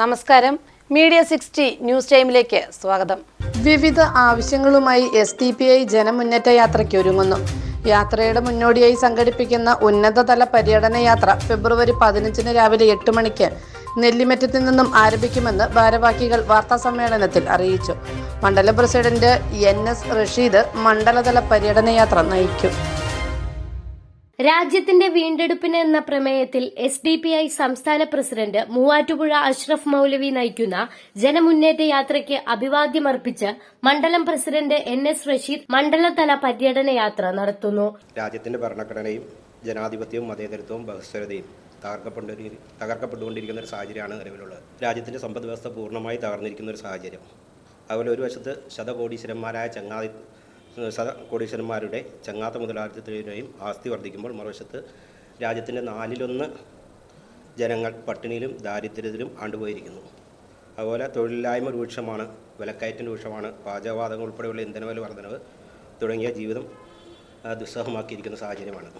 നമസ്കാരം. Media sixty news ടൈമിലേക്ക് സ്വാഗതം. വിവിധ ആവശ്യങ്ങളുമായി എസ് ടി പി ഐ ജനമുന്നേറ്റ യാത്രയ്ക്ക് ഒരുങ്ങുന്നു. യാത്രയുടെ മുന്നോടിയായി സംഘടിപ്പിക്കുന്ന ഉന്നതതല പര്യടന യാത്ര ഫെബ്രുവരി പതിനഞ്ചിന് രാവിലെ എട്ട് മണിക്ക് നെല്ലിമറ്റത്തിൽ നിന്നും ആരംഭിക്കുമെന്ന് ഭാരവാഹികൾ വാർത്താ സമ്മേളനത്തിൽ അറിയിച്ചു. മണ്ഡലം പ്രസിഡന്റ് എൻ എസ് റഷീദ് മണ്ഡലതല പര്യടന യാത്ര നയിക്കും. രാജ്യത്തിന്റെ വീണ്ടെടുപ്പിന് എന്ന പ്രമേയത്തിൽ എസ് ഡി പി ഐ സംസ്ഥാന പ്രസിഡന്റ് മൂവാറ്റുപുഴ അഷ്റഫ് മൌലവി നയിക്കുന്ന ജനമുന്നേറ്റ യാത്രയ്ക്ക് അഭിവാദ്യമർപ്പിച്ച് മണ്ഡലം പ്രസിഡന്റ് എൻ എസ് റഷീദ് മണ്ഡലതല പര്യടന യാത്ര നടത്തുന്നു. രാജ്യത്തിന്റെ ഭരണഘടനയും ജനാധിപത്യവും മതേതരത്വവും ബഹുസ്വരതയും തകർക്കപ്പെട്ടു തകർക്കപ്പെട്ടുകൊണ്ടിരിക്കുന്ന ഒരു സാഹചര്യമാണ് നിലവിലുള്ളത്. രാജ്യത്തിന്റെ സമ്പദ് വ്യവസ്ഥ പൂർണമായി തകർന്നിരിക്കുന്ന ഒരു സാഹചര്യം. അതുപോലെ ഒരു വശത്ത് ശതകോടീശ്വരന്മാരായ ചങ്ങാതി ശതകോടീശ്വരന്മാരുടെ ചങ്ങാത്ത മുതലാളിത്തത്തിന്റെയും ആസ്തി വർദ്ധിക്കുമ്പോൾ മറുവശത്ത് രാജ്യത്തിന്റെ നാലിലൊന്ന് ജനങ്ങൾ പട്ടിണിയിലും ദാരിദ്ര്യത്തിലും ആണ്ടുപോയിരിക്കുന്നു. അതുപോലെ തൊഴിലില്ലായ്മ രൂക്ഷമാണ് വിലക്കയറ്റം രൂക്ഷമാണ് പാചകവാതകം ഉൾപ്പെടെയുള്ള ഇന്ധനവില വർധനവ് തുടങ്ങിയ ജീവിതം ദുസ്സഹമാക്കിയിരിക്കുന്ന സാഹചര്യമാണ്.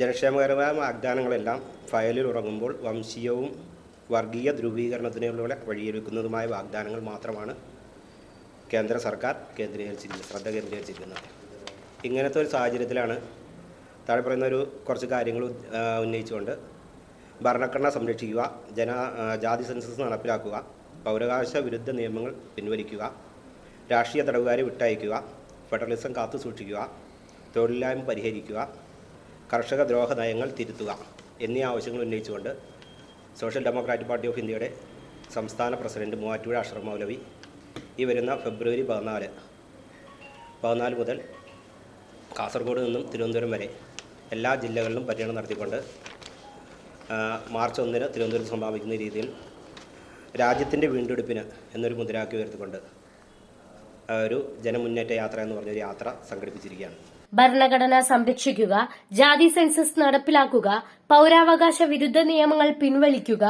ജനക്ഷേമകരമായ വാഗ്ദാനങ്ങളെല്ലാം ഫയലിൽ ഉറങ്ങുമ്പോൾ വംശീയവും വർഗീയ ധ്രുവീകരണത്തിനുള്ള വഴിയൊരുക്കുന്നതുമായ വാഗ്ദാനങ്ങൾ മാത്രമാണ് കേന്ദ്ര സർക്കാർ കേന്ദ്രീകരിച്ചിരിക്കുന്നത് ശ്രദ്ധ കേന്ദ്രീകരിച്ചിരിക്കുന്നത്. ഇങ്ങനത്തെ ഒരു സാഹചര്യത്തിലാണ് താഴെ പറയുന്ന ഒരു കുറച്ച് കാര്യങ്ങൾ ഉന്നയിച്ചുകൊണ്ട് ഭരണഘടന സംരക്ഷിക്കുക ജന ജാതി സെൻസസ് നടപ്പിലാക്കുക പൗരാവകാശ വിരുദ്ധ നിയമങ്ങൾ പിൻവലിക്കുക രാഷ്ട്രീയ തടവുകാരെ വിട്ടയക്കുക ഫെഡറലിസം കാത്തു സൂക്ഷിക്കുക തൊഴിലില്ലായ്മ പരിഹരിക്കുക കർഷക ദ്രോഹ നയങ്ങൾ തിരുത്തുക എന്നീ ആവശ്യങ്ങൾ ഉന്നയിച്ചുകൊണ്ട് സോഷ്യൽ ഡെമോക്രാറ്റിക് പാർട്ടി ഓഫ് ഇന്ത്യയുടെ സംസ്ഥാന പ്രസിഡന്റ് മൂവാറ്റുപുഴ അഷ്റഫ് മൗലവി ഈ വരുന്ന ഫെബ്രുവരി പതിനാല്. പതിനാല് മുതൽ കാസർഗോഡ് നിന്നും തിരുവനന്തപുരം വരെ എല്ലാ ജില്ലകളിലും പര്യടനം നടത്തിക്കൊണ്ട് മാർച്ച് ഒന്നിന് തിരുവനന്തപുരത്ത് സമാപിക്കുന്ന രീതിയിൽ രാജ്യത്തിന്റെ വീണ്ടെടുപ്പിന് എന്നൊരു മുദ്രാക്കി ഉയർത്തിക്കൊണ്ട് ഒരു ജനമുന്നേറ്റ യാത്ര എന്ന് പറഞ്ഞൊരു യാത്ര സംഘടിപ്പിച്ചിരിക്കുകയാണ്. ഭരണഘടന സംരക്ഷിക്കുക ജാതി സെൻസസ് നടപ്പിലാക്കുക പൌരാവകാശ വിരുദ്ധ നിയമങ്ങൾ പിൻവലിക്കുക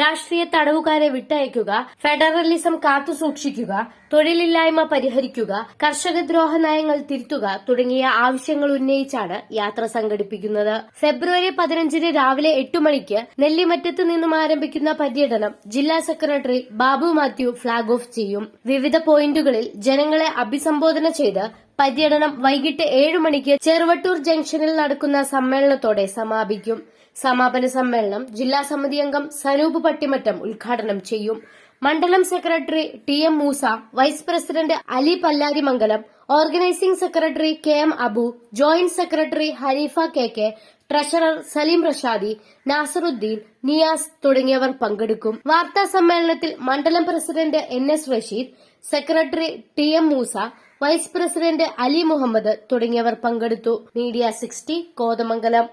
രാഷ്ട്രീയ തടവുകാരെ വിട്ടയക്കുക ഫെഡറലിസം കാത്തുസൂക്ഷിക്കുക തൊഴിലില്ലായ്മ പരിഹരിക്കുക കർഷകദ്രോഹ നയങ്ങൾ തിരുത്തുക തുടങ്ങിയ ആവശ്യങ്ങൾ ഉന്നയിച്ചാണ് യാത്ര സംഘടിപ്പിക്കുന്നത്. ഫെബ്രുവരി പതിനഞ്ചിന് രാവിലെ എട്ട് മണിക്ക് നെല്ലിമറ്റത്ത് നിന്നും ആരംഭിക്കുന്ന പര്യടനം ജില്ലാ secretary Babu Mathew flag off ചെയ്യും. വിവിധ പോയിന്റുകളിൽ ജനങ്ങളെ അഭിസംബോധന ചെയ്ത് പര്യടനം വൈകിട്ട് ഏഴു മണിക്ക് ചെറുവട്ടൂർ ജംഗ്ഷനിൽ നടക്കുന്ന സമ്മേളനത്തോടെ സമാപിക്കും. സമാപന സമ്മേളനം ജില്ലാ സമിതി അംഗം സനൂപ് പട്ടിമറ്റം ഉദ്ഘാടനം ചെയ്യും. മണ്ഡലം secretary T M Moosa vice president Ali Pallarimangalam organising secretary K M Abu joint secretary Hareefa K K treasurer Saleem Rashadi Nasaruddin Niyas തുടങ്ങിയവർ പങ്കെടുക്കും. വാർത്താ സമ്മേളനത്തിൽ മണ്ഡലം president N S Rasheed secretary T M Moosa vice president Ali Muhammad തുടങ്ങിയവർ പങ്കെടുത്തു. Media sixty Kothamangalam.